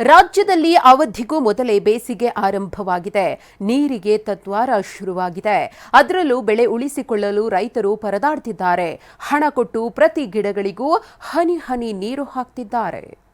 ರಾಜ್ಯದಲ್ಲಿ ಅವಧಿಗೂ ಮೊದಲೇ ಬೇಸಿಗೆ ಆರಂಭವಾಗಿದೆ. ನೀರಿಗೆ ತತ್ವಾರ ಶುರುವಾಗಿದೆ. ಅದರಲ್ಲೂ ಬೆಳೆ ಉಳಿಸಿಕೊಳ್ಳಲು ರೈತರು ಪರದಾಡ್ತಿದ್ದಾರೆ. ಹಣ ಕೊಟ್ಟು ಪ್ರತಿ ಗಿಡಗಳಿಗೂ ಹನಿ ಹನಿ ನೀರು ಹಾಕ್ತಿದ್ದಾರೆ.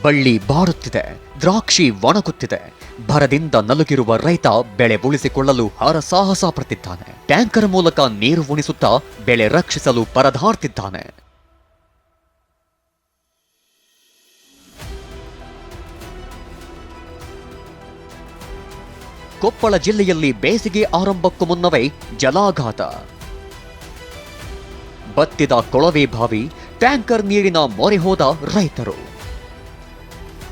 ಬಳ್ಳಿ ಬಾರುತ್ತಿದೆ, ದ್ರಾಕ್ಷಿ ಒಣಗುತ್ತಿದೆ. ಭರದಿಂದ ನಲುಗಿರುವ ರೈತ ಬೆಳೆ ಉಳಿಸಿಕೊಳ್ಳಲು ಹರಸಾಹಸ ಪಡೆದಿದ್ದಾನೆ ಟ್ಯಾಂಕರ್ ಮೂಲಕ ನೀರು ಉಣಿಸುತ್ತಾ ಬೆಳೆ ರಕ್ಷಿಸಲು ಪರದಾಡ್ತಿದ್ದಾನೆ. ಕೊಪ್ಪಳ ಜಿಲ್ಲೆಯಲ್ಲಿ ಬೇಸಿಗೆ ಆರಂಭಕ್ಕೂ ಮುನ್ನವೇ ಜಲಾಘಾತ. ಬತ್ತಿದ ಕೊಳವೆ ಬಾವಿ, ಟ್ಯಾಂಕರ್ ನೀರಿನ ಮೊರೆ ಹೋದ ರೈತರು.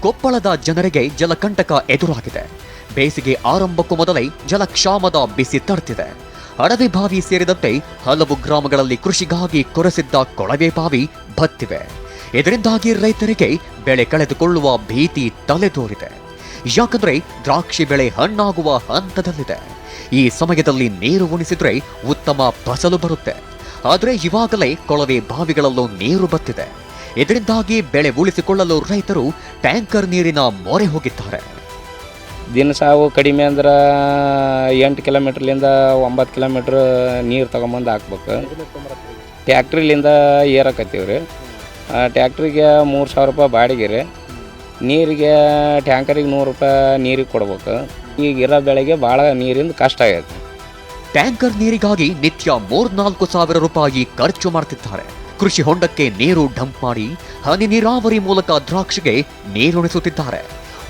ಕೊಪ್ಪಳದ ಜನರಿಗೆ ಜಲಕಂಟಕ ಎದುರಾಗಿದೆ. ಬೇಸಿಗೆ ಆರಂಭಕ್ಕೂ ಮೊದಲೇ ಜಲಕ್ಷಾಮದ ಬಿಸಿ ತಡ್ತಿದೆ ಅಡವಿ ಬಾವಿ ಸೇರಿದಂತೆ ಹಲವು ಗ್ರಾಮಗಳಲ್ಲಿ ಕೃಷಿಗಾಗಿ ಕೊರೆಸಿದ್ದ ಕೊಳವೆ ಬಾವಿ ಬತ್ತಿವೆ. ಇದರಿಂದಾಗಿ ರೈತರಿಗೆ ಬೆಳೆ ಕಳೆದುಕೊಳ್ಳುವ ಭೀತಿ ತಲೆದೋರಿದೆ. ಯಾಕಂದ್ರೆ ದ್ರಾಕ್ಷಿ ಬೆಳೆ ಹಣ್ಣಾಗುವ ಹಂತದಲ್ಲಿದೆ. ಈ ಸಮಯದಲ್ಲಿ ನೀರು ಉಣಿಸಿದ್ರೆ ಉತ್ತಮ ಫಸಲು ಬರುತ್ತೆ. ಆದರೆ ಇವಾಗಲೇ ಕೊಳವೆ ಬಾವಿಗಳಲ್ಲೂ ನೀರು ಬತ್ತಿದೆ. ಇದರಿಂದಾಗಿ ಬೆಳೆ ಉಳಿಸಿಕೊಳ್ಳಲು ರೈತರು ಟ್ಯಾಂಕರ್ ನೀರಿನ ಮೊರೆ ಹೋಗಿದ್ದಾರೆ. ದಿನ ಸಾವು ಕಡಿಮೆ ಅಂದ್ರೆ ಎಂಟು ಕಿಲೋಮೀಟ್ರ್ಲಿಂದ ಒಂಬತ್ತು ಕಿಲೋಮೀಟ್ರ್ ನೀರು ತೊಗೊಂಬಂದು ಹಾಕ್ಬೇಕು. ಟ್ಯಾಕ್ಟ್ರಿಲಿಂದ ಏರಕತ್ತೀವಿ ರೀ ಟ್ಯಾಕ್ಟ್ರಿಗೆ ಮೂರು ಸಾವಿರ ರೂಪಾಯಿ ಬಾಡಿಗೆ ರೀ. ನೀರಿಗೆ ಟ್ಯಾಂಕರಿಗೆ ನೂರು ರೂಪಾಯಿ ನೀರಿಗೆ ಕೊಡ್ಬೇಕು. ಈಗ ಇರೋ ಬೆಳೆಗೆ ಭಾಳ ನೀರಿಂದ ಕಷ್ಟ ಆಗೈತೆ. ಟ್ಯಾಂಕರ್ ನೀರಿಗಾಗಿ ನಿತ್ಯ ಮೂರ್ನಾಲ್ಕು ಸಾವಿರ ರೂಪಾಯಿ ಖರ್ಚು ಮಾಡ್ತಿದ್ದಾರೆ. ಕೃಷಿ ಹೊಂಡಕ್ಕೆ ನೀರು ಡಂಪ್ ಮಾಡಿ ಹನಿ ನೀರಾವರಿ ಮೂಲಕ ದ್ರಾಕ್ಷಿಗೆ ನೀರುಣಿಸುತ್ತಿದ್ದಾರೆ.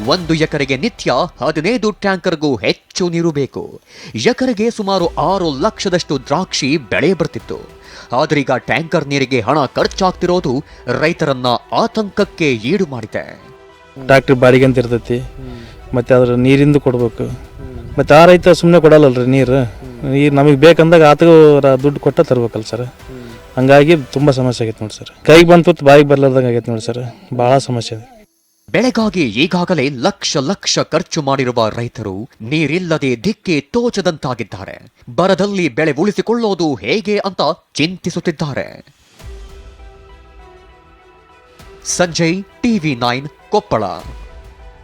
ಒಂದು ಎಕರೆಗೆ ನಿತ್ಯ ಹದಿನೈದು ಟ್ಯಾಂಕರ್ಗೂ ಹೆಚ್ಚು ನೀರು ಬೇಕು. ಎಕರೆಗೆ ಸುಮಾರು ಆರು ಲಕ್ಷದಷ್ಟು ದ್ರಾಕ್ಷಿ ಬೆಳೆ ಬರ್ತಿತ್ತು. ಆದ್ರೀಗ ಟ್ಯಾಂಕರ್ ನೀರಿಗೆ ಹಣ ಖರ್ಚಾಗ್ತಿರೋದು ರೈತರನ್ನ ಆತಂಕಕ್ಕೆ ಈಡು ಮಾಡಿದೆ. ಟ್ರಾಕ್ಟರ್ ಬಾಡಿಗೆ ಅಂತ ಇರ್ತೈತಿ. ಮತ್ತೆ ಅದ್ರ ನೀರಿಂದ ಕೊಡ್ಬೇಕು. ಮತ್ತೆ ಆ ರೈತ ಸುಮ್ಮನೆ ಕೊಡಲ್ಲಲ್ರಿ ನೀರು. ನೀರು ನಮಗೆ ಬೇಕಂದಾಗ ಆತಗೂ ದುಡ್ಡು ಕೊಟ್ಟ ತರ್ಬೇಕಲ್ಲ ಸರ್. ಹಂಗಾಗಿ ತುಂಬ ಸಮಸ್ಯೆ ಆಗೈತೆ ನೋಡಿ ಸರ್. ಕೈಗೆ ಬಂತು ಬಾಯಿಗೆ ಬರ್ಲಾರ್ದಂಗೆ ಆಗೈತೆ ನೋಡಿ ಸರ್. ಭಾಳ ಸಮಸ್ಯೆ ಇದೆ. ಬೆಳೆಗಾಗಿ ಈಗಾಗಲೇ ಲಕ್ಷ ಲಕ್ಷ ಖರ್ಚು ಮಾಡಿರುವ ರೈತರು ನೀರಿಲ್ಲದೆ ದಿಕ್ಕಿ ತೋಚದಂತಾಗಿದ್ದಾರೆ. ಬರದಲ್ಲಿ ಬೆಳೆ ಉಳಿಸಿಕೊಳ್ಳೋದು ಹೇಗೆ ಅಂತ ಚಿಂತಿಸುತ್ತಿದ್ದಾರೆ. Sanjay, TV nine Koppal.